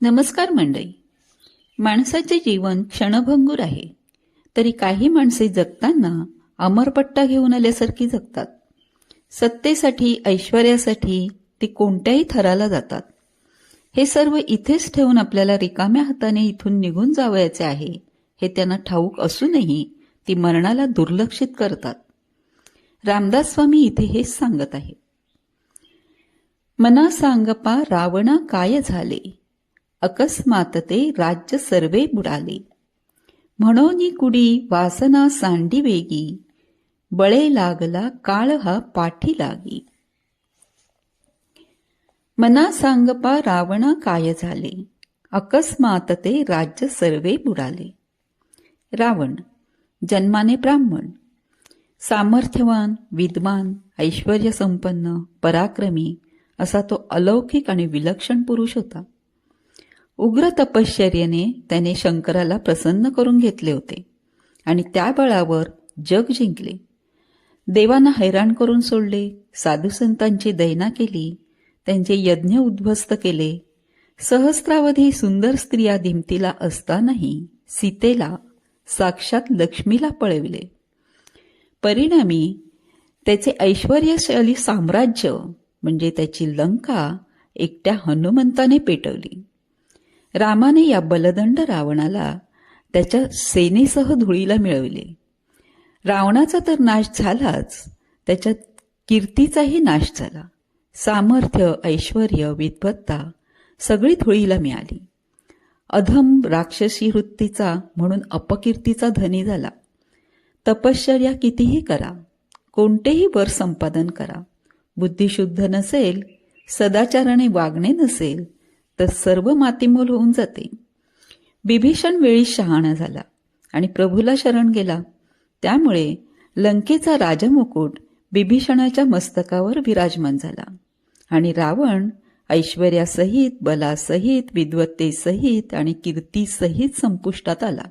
नमस्कार मंडळी. माणसाचे जीवन क्षणभंगूर आहे. तरी काही माणसे जगताना अमरपट्टा घेऊन आल्यासारखी जगतात. सत्तेसाठी ऐश्वर्यासाठी ती कोणत्याही थराला जातात. हे सर्व इथेच ठेवून आपल्याला रिकाम्या हाताने इथून निघून जावयाचे आहे हे त्यांना ठाऊक असूनही ती मरणाला दुर्लक्षित करतात. रामदास स्वामी इथे हेच सांगत आहे मना सांगपा रावणा काय झाले? अकस्मात ते राज्य सर्वे बुडाले. म्हणून कुडी वासना सांडी वेगी बळे लागला काळ हा पाठी लागी. मना सांगपा रावणा काय झाले? अकस्मात ते राज्य सर्वे बुडाले. रावण जन्माने ब्राह्मण सामर्थ्यवान विद्वान ऐश्वर संपन्न पराक्रमी असा तो अलौकिक आणि विलक्षण पुरुष होता. उग्र तपश्चर्याने त्याने शंकराला प्रसन्न करून घेतले होते. आणि त्या बळावर जग जिंकले. देवांना हैराण करून सोडले साधुसंतांची दैना केली त्यांचे यज्ञ उद्ध्वस्त केले. सहस्रावधी सुंदर स्त्रिया धिमतीला असतानाही सीतेला साक्षात लक्ष्मीला पळविले. परिणामी त्याचे ऐश्वर्यशाली साम्राज्य म्हणजे त्याची लंका एकट्या हनुमंताने पेटवली. रामाने या बलदंड रावणाला त्याच्या सेनेसह धुळीला मिळवले. रावणाचा तर नाश झालाच त्याच्या कीर्तीचाही नाश झाला. सामर्थ्य ऐश्वर विद्वत्ता सगळी धुळीला मिळाली. अधम राक्षसी वृत्तीचा म्हणून अपकीर्तीचा धनी झाला. तपश्चर्या कितीही करा कोणतेही वर संपादन करा. बुद्धिशुद्ध नसेल सदाचाराने वागणे नसेल तर सर्व मातीमोल होऊन जाते. बिभीषण वेळी शहाणा झाला आणि प्रभूला शरण गेला. त्यामुळे लंकेचा राजमुकुट बिभीषणाच्या मस्तकावर विराजमान झाला. आणि रावण ऐश्वर्यासहित बलासहित विद्वत्तेसहित आणि कीर्तीसहित संपुष्टात आला.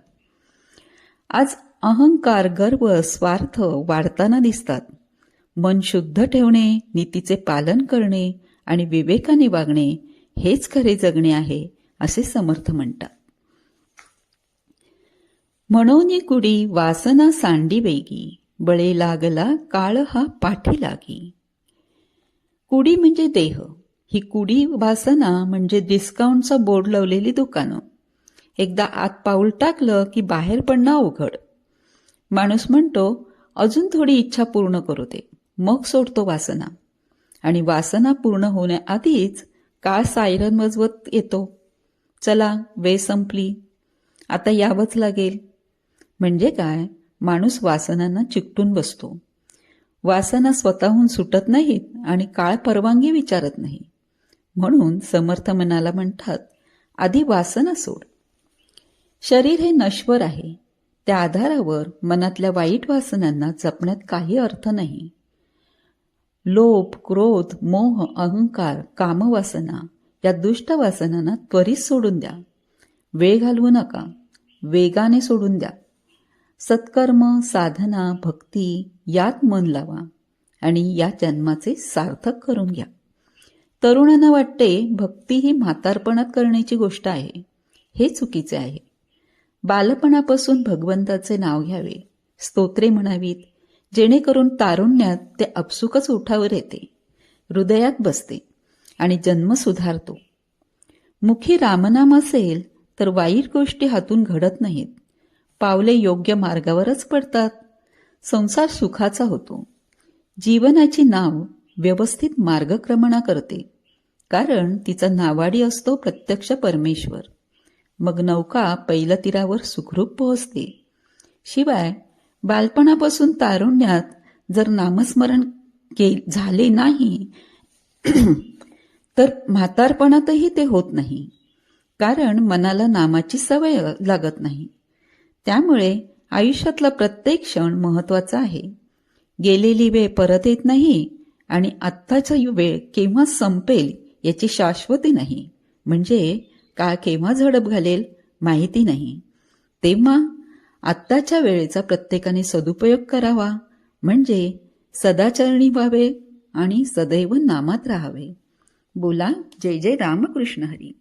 आज अहंकार गर्व स्वार्थ वाढताना दिसतात. मन शुद्ध ठेवणे नीतीचे पालन करणे आणि विवेकाने वागणे हेच खरे जगणे आहे असे समर्थ म्हणतात. म्हणून कुडी वासना सांडी वेगी बळे लागला काळ हा पाठी लागी. कुडी म्हणजे देह ही कुडी वासना म्हणजे डिस्काउंटचा बोर्ड लावलेली दुकानं. एकदा आत पाऊल टाकलं की बाहेर पडणं अवघड. माणूस म्हणतो अजून थोडी इच्छा पूर्ण करू दे मग सोडतो वासना. आणि वासना पूर्ण होण्याआधीच काळ सायरन वजवत येतो. चला वेळ संपली. आता यावंच लागेल. म्हणजे काय? माणूस वासनांना चिकटून बसतो. वासना स्वतःहून सुटत नाहीत आणि काळ परवानगी विचारत नाही. म्हणून समर्थ मनाला म्हणतात आधी वासना सोड. शरीर हे नश्वर आहे. त्या आधारावर मनातल्या वाईट वासनांना जपण्यात काही अर्थ नाही. लोभ क्रोध मोह अहंकार कामवासना या दुष्ट वासनांना त्वरित सोडून द्या. वेळ घालवू नका. वेगाने सोडून द्या. सत्कर्म साधना भक्ती यात मन लावा आणि या जन्माचे सार्थक करून घ्या. तरुणांना वाटते भक्ती ही म्हातारपणात करण्याची गोष्ट आहे. हे चुकीचे आहे. बालपणापासून भगवंताचे नाव घ्यावे. स्तोत्रे म्हणावीत. जेणेकरून तारुण्यात ते अपसुकच उठावर येते. हृदयात बसते आणि जन्म सुधारतो. मुखी रामनाम असेल तर वाईट गोष्टी हातून घडत नाहीत. पावले योग्य मार्गावरच पडतात. संसार सुखाचा होतो. जीवनाची नाव व्यवस्थित मार्गक्रमणा करते. कारण तिचा नावाडी असतो प्रत्यक्ष परमेश्वर. मग नौका पैलतीरावर सुखरूप पोहोचते. शिवाय बालपणापासून तारुण्यात जर नामस्मरण के झाले नाही तर म्हातारपणातही ते होत नाही. कारण मनाला नामाची सवय लागत नाही. त्यामुळे आयुष्यातला प्रत्येक क्षण महत्त्वाचा आहे. गेलेली वेळ परत येत नाही आणि आत्ताचा वेळ केव्हा संपेल याची शाश्वती नाही. म्हणजे काळ केव्हा झडप घालेल माहिती नाही. तेव्हा आत्ताच्या वेळेचा प्रत्येकाने सदुपयोग करावा. म्हणजे सदाचरणी व्हावे आणि सदैव नामात राहावे. बोला जय जय रामकृष्ण हरी.